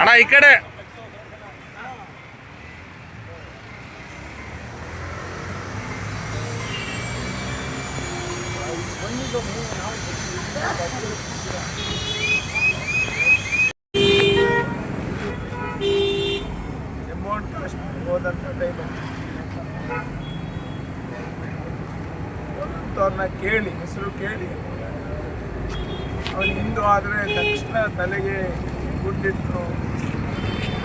అడా ఇక్కడే Thank you. ಅವ್ರನ್ನ ಕೇಳಿ, ಹೆಸರು ಕೇಳಿ. ಅವನು ಹಿಂದೂ ಆದರೆ ತಕ್ಷಣ ತಲೆಗೆ ಗುಂಡಿಟ್ಟು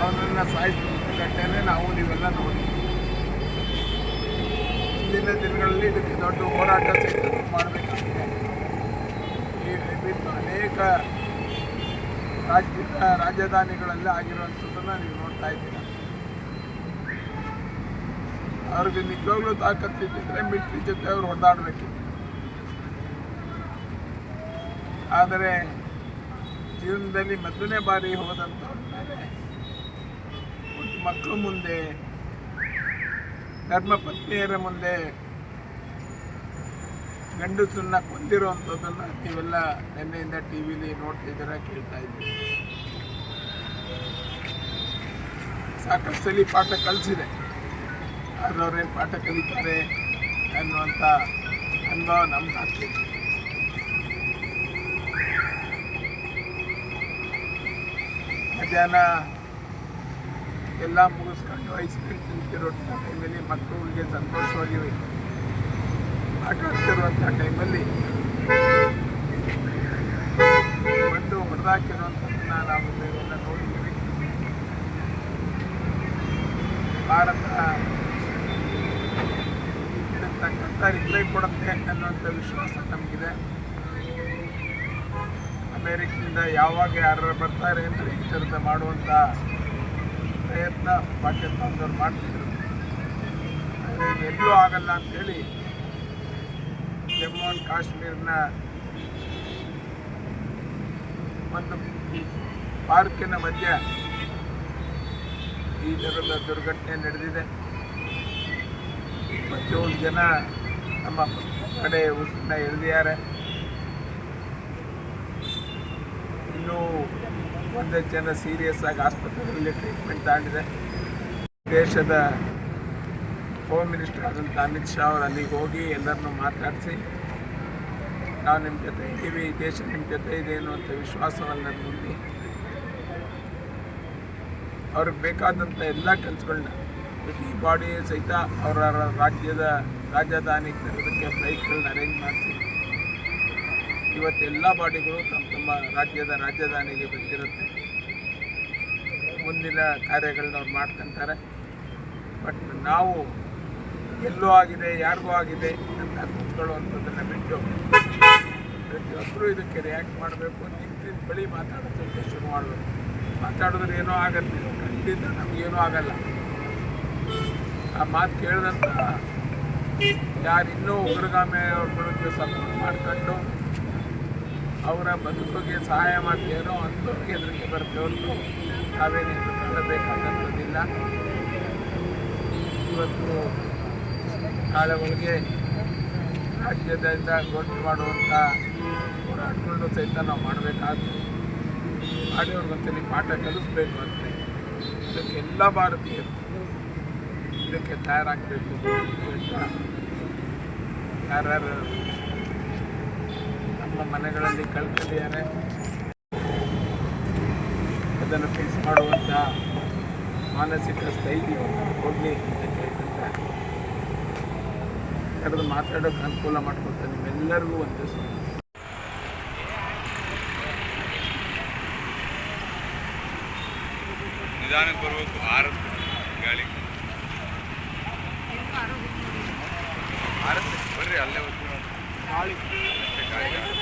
ಅವನನ್ನು ಸಾಯಿಸಿದ ಘಟನೆ ನಾವು ನೀವೆಲ್ಲ ನೋಡಿ. ಹಿಂದಿನ ದಿನಗಳಲ್ಲಿ ಇದಕ್ಕೆ ದೊಡ್ಡ ಹೋರಾಟ ಸಹಿತ ಮಾಡಬೇಕಾಗಿದೆ. ಈ ವಿಭಿನ್ನ ಅನೇಕ ರಾಜ್ಯದ ರಾಜಧಾನಿಗಳಲ್ಲಿ ಆಗಿರುವಂಥದ್ದನ್ನು ನೀವು ನೋಡ್ತಾ ಇದ್ದೀರಾ. ಅವ್ರಿಗೆ ನಿಜವಾಗ್ಲೂ ತಾಕತ್ತಿದ್ದರೆ ಮಿಲಿಟ್ರಿ ಜೊತೆ ಅವ್ರು ಹೊಡೆದಾಡಬೇಕಿತ್ತು ಆದರೆ ಜೀವನದಲ್ಲಿ ಮೊದಲನೇ ಬಾರಿ ಹೋದಂಥ ಮಕ್ಕಳು ಮುಂದೆ ಧರ್ಮಪತ್ನಿಯರ ಮುಂದೆ ಗಂಡಸನ್ನ ಕೊಂದಿರುವಂಥದ್ದನ್ನು ನೀವೆಲ್ಲ ನಿನ್ನೆಯಿಂದ ಟಿ ವಿಲಿ ನೋಡ್ತಿದ್ದೀರ ಕೇಳ್ತಾ ಇದ್ದೀವಿ ಸಾಕಷ್ಟು ಸಲ ಪಾಠ ಕಲಿಸಿದೆ. ಆದರೆ ಪಾಠ ಕಲಿತಾರೆ ಅನ್ನುವಂಥ ಅನುಭವ ನಮ್ಗೆ ಆಗ್ತಿದೆ ಮಧ್ಯಾಹ್ನ ಎಲ್ಲ ಮುಗಿಸ್ಕೊಂಡು ಐಸ್ ಕ್ರೀಮ್ ತಿಂತಿರೋ ಟೈಮಲ್ಲಿ ಮಕ್ಕಳಿಗೆ ಸಂತೋಷವಾಗಿ ಆಟ ಆಡ್ತಿರುವಂಥ ಟೈಮಲ್ಲಿ ಬಂದು ಹೊಡೆದಾಕಿರುವಂಥದ್ದನ್ನು ನಾವು ನೀವೆಲ್ಲ ನೋಡಿದ್ದೀವಿ. ಭಾರತ ಇದಕ್ಕೆ ತಕ್ಕಂಥ ರಿಪ್ಲೈ ಕೊಡುತ್ತೆ ಅನ್ನುವಂಥ ವಿಶ್ವಾಸ ನಮಗಿದೆ. ಅಮೇರಿಕದಿಂದ ಯಾವಾಗ ಯಾರು ಬರ್ತಾರೆ ಅಂದರೆ ಈ ಥರದ ಮಾಡುವಂಥ ಪ್ರಯತ್ನ ಪಾಕಿಸ್ತಾನದವ್ರು ಮಾಡ್ತಿದ್ರು. ಎಲ್ಲೂ ಆಗಲ್ಲ ಅಂಥೇಳಿ ಜಮ್ಮು ಆ್ಯಂಡ್ ಕಾಶ್ಮೀರ್ನ ಒಂದು ಪಾರ್ಕಿನ ಮಧ್ಯೆ ಈ ಥರದ ದುರ್ಘಟನೆ ನಡೆದಿದೆ. ಇಪ್ಪತ್ತೇಳು ಜನ ನಮ್ಮ ಕಡೆ ಉಸಿರನ್ನ ಎಳೆದಿದ್ದಾರೆ. ಇನ್ನೂ ಜನ ಸೀರಿಯಸ್ ಆಗಿ ಆಸ್ಪತ್ರೆಗಳಲ್ಲಿ ಟ್ರೀಟ್ಮೆಂಟ್ ತಗೊಂಡಿದೆ. ದೇಶದ ಹೋಮ್ ಮಿನಿಸ್ಟರ್ ಆದಂಥ ಅಮಿತ್ ಶಾ ಅವರು ಅಲ್ಲಿಗೆ ಹೋಗಿ ಎಲ್ಲರನ್ನೂ ಮಾತಾಡಿಸಿ, ನಾವು ನಿಮ್ಮ ಜೊತೆ ಇದ್ದೀವಿ ದೇಶ ನಿಮ್ಮ ಜೊತೆ ಇದೆ ಅನ್ನುವಂಥ ವಿಶ್ವಾಸವನ್ನು ತುಂಬಿ, ಅವ್ರಿಗೆ ಬೇಕಾದಂಥ ಎಲ್ಲ ಕೆಲಸಗಳನ್ನ ಪ್ರತಿ ಬಾಡಿ ಸಹಿತ ಅವರ ರಾಜ್ಯದ ರಾಜಧಾನಿ ತರೋದಕ್ಕೆ ಫ್ಲೈಟ್ಗಳನ್ನ ಅರೇಂಜ್ ಮಾಡಿಸಿ. ಇವತ್ತೆಲ್ಲ ಬಾಡಿಗಳು ತಮ್ಮ ತಮ್ಮ ರಾಜ್ಯದ ರಾಜಧಾನಿಗೆ ಬಂದಿರುತ್ತೆ. ಮುಂದಿನ ಕಾರ್ಯಗಳನ್ನ ಅವ್ರು ಮಾಡ್ಕೊಂತಾರೆ. ಬಟ್ ನಾವು ಎಲ್ಲೋ ಆಗಿದೆ, ಯಾರಿಗೂ ಆಗಿದೆ ಅಂತ ಕೂತ್ಕೊಳ್ಳುವಂಥದ್ದನ್ನು ಬಿಟ್ಟು ಪ್ರತಿಯೊಬ್ಬರು ಇದಕ್ಕೆ ರಿಯಾಕ್ಟ್ ಮಾಡಬೇಕು ನಿಂತಿನ ಬಳಿ ಮಾತಾಡೋದಕ್ಕೆ ಶುರು ಮಾಡಬೇಕು. ಮಾತಾಡಿದ್ರೆ ಏನೋ ಆಗತ್ತೆ ಖಂಡಿತ ನಮಗೇನೂ ಆಗಲ್ಲ. ಆ ಮಾತು ಕೇಳಿದಂಥ ಯಾರಿನ್ನೂ ಉಗ್ರಗಾಮಿಯವ್ರ ಬಳಕೆ ಸಪೋರ್ಟ್ ಮಾಡ್ಕೊಂಡು ಅವರ ಬದುಕಿಗೆ ಸಹಾಯ ಮಾಡ್ತೀರೋ ಅಂಥವ್ರಿಗೆ ಹೆದರಿಕೆ ಬರುತ್ತೆ. ಹೊರತು ನಾವೇನು ಹೆದರ್ಕೊಳ್ಳಬೇಕಾದಂಥದ್ದಿಲ್ಲ ಇವತ್ತು ಕಾಳುಗಳಿಗೆ ರಾಜ್ಯದಿಂದ ಗೊತ್ತು ಮಾಡುವಂಥ ಹೋರಾಟಗಳನ್ನು ಸಹಿತ ನಾವು ಮಾಡಬೇಕಾದ್ರು ಮಾಡಿ ಅವ್ರಿಗೊಂದ್ಸಲಿ ಪಾಠ ಕಲಿಸ್ಬೇಕು ಅಂತ. ಇದಕ್ಕೆ ಎಲ್ಲ ಭಾರತೀಯರು ಇದಕ್ಕೆ ತಯಾರಾಗಬೇಕು ಅಂತ ಯಾರ್ಯಾರು ನಮ್ಮ ಮನೆಗಳಲ್ಲಿ ಕಳ್ಕೊಂಡಿದ್ದಾರೆ ಅದನ್ನು ಫಿಕ್ಸ್ ಮಾಡುವಂಥ ಮಾನಸಿಕ ಸ್ಥೈರ್ಯವನ್ನು ಕೊಡಲಿ ಅಂತ ಕೇಳ್ಕೊಂತ ಕರೆದು ಮಾತಾಡೋಕ್ಕೆ ಅನುಕೂಲ ಮಾಡ್ಕೊತ ನಿಮ್ಮೆಲ್ಲರಿಗೂ ಒಂದು ನಿಧಾನಕ್ಕೆ ಬರಬೇಕು ಆರತ್ತು ಗಾಳಿ. ಆರತ್ತು ಬರ್ರಿ ಅಲ್ಲೇ ಹೋಗ್ತೀವಿ ಗಾಳಿ. ಗಾಳಿ.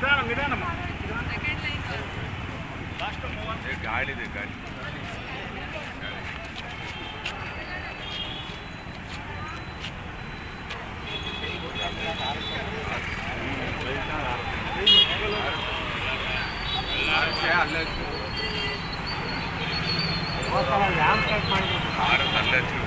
ನಿಧಾನ ನಿಧಾನ ಏ, ಗಾಳಿದೆ ಗಾಳಿ ಅಲ್ಲೇ ಆರತ್ತು ಅಲ್ಲೇ ಹಚ್ಚಿರು.